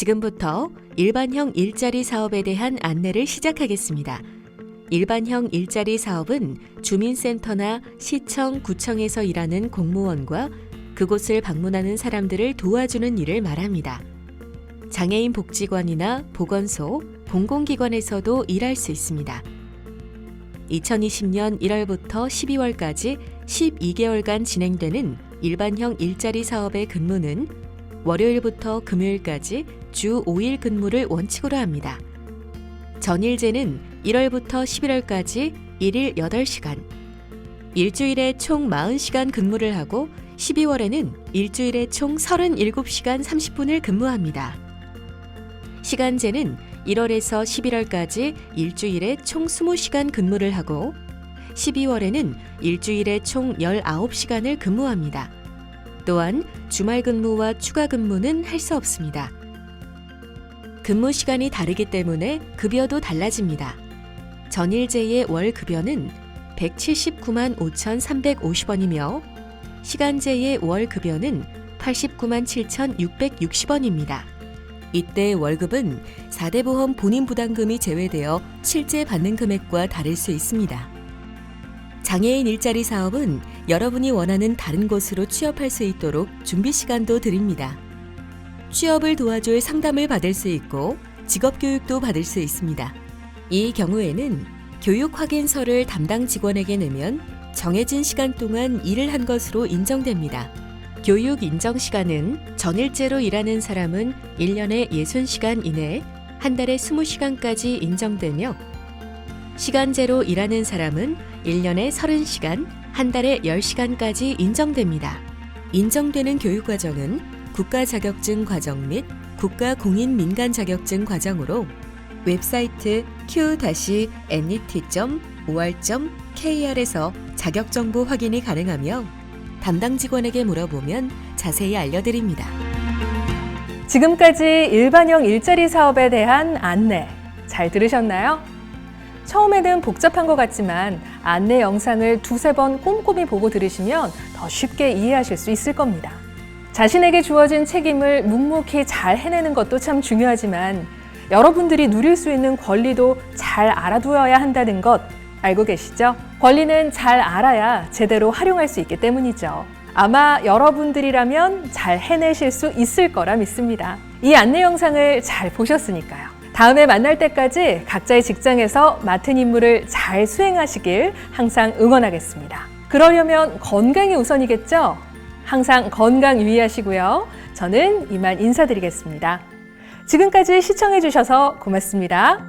지금부터 일반형 일자리 사업에 대한 안내를 시작하겠습니다. 일반형 일자리 사업은 주민센터나 시청, 구청에서 일하는 공무원과 그곳을 방문하는 사람들을 도와주는 일을 말합니다. 장애인 복지관이나 보건소, 공공기관에서도 일할 수 있습니다. 2020년 1월부터 12월까지 12개월간 진행되는 일반형 일자리 사업의 근무는 월요일부터 금요일까지 주 5일 근무를 원칙으로 합니다. 전일제는 1월부터 11월까지 1일 8시간, 일주일에 총 40시간 근무를 하고 12월에는 일주일에 총 37시간 30분을 근무합니다. 시간제는 1월에서 11월까지 일주일에 총 20시간 근무를 하고 12월에는 일주일에 총 19시간을 근무합니다. 또한 주말 근무와 추가 근무는 할 수 없습니다. 근무 시간이 다르기 때문에 급여도 달라집니다. 전일제의 월 급여는 179만 5,350원이며 시간제의 월 급여는 89만 7,660원입니다. 이때 월급은 4대 보험 본인 부담금이 제외되어 실제 받는 금액과 다를 수 있습니다. 장애인 일자리 사업은 여러분이 원하는 다른 곳으로 취업할 수 있도록 준비 시간도 드립니다. 취업을 도와줄 상담을 받을 수 있고 직업 교육도 받을 수 있습니다. 이 경우에는 교육 확인서를 담당 직원에게 내면 정해진 시간 동안 일을 한 것으로 인정됩니다. 교육 인정 시간은 전일제로 일하는 사람은 1년에 60시간 이내, 한 달에 20시간까지 인정되며 시간제로 일하는 사람은 1년에 30시간, 한 달에 10시간까지 인정됩니다. 인정되는 교육 과정은 국가 자격증 과정 및 국가 공인 민간 자격증 과정으로 웹사이트 q-net.or.kr에서 자격 정보 확인이 가능하며 담당 직원에게 물어보면 자세히 알려드립니다. 지금까지 일반형 일자리 사업에 대한 안내 잘 들으셨나요? 처음에는 복잡한 것 같지만 안내 영상을 두세 번 꼼꼼히 보고 들으시면 더 쉽게 이해하실 수 있을 겁니다. 자신에게 주어진 책임을 묵묵히 잘 해내는 것도 참 중요하지만 여러분들이 누릴 수 있는 권리도 잘 알아두어야 한다는 것 알고 계시죠? 권리는 잘 알아야 제대로 활용할 수 있기 때문이죠. 아마 여러분들이라면 잘 해내실 수 있을 거라 믿습니다. 이 안내 영상을 잘 보셨으니까요. 다음에 만날 때까지 각자의 직장에서 맡은 임무를 잘 수행하시길 항상 응원하겠습니다. 그러려면 건강이 우선이겠죠? 항상 건강 유의하시고요. 저는 이만 인사드리겠습니다. 지금까지 시청해주셔서 고맙습니다.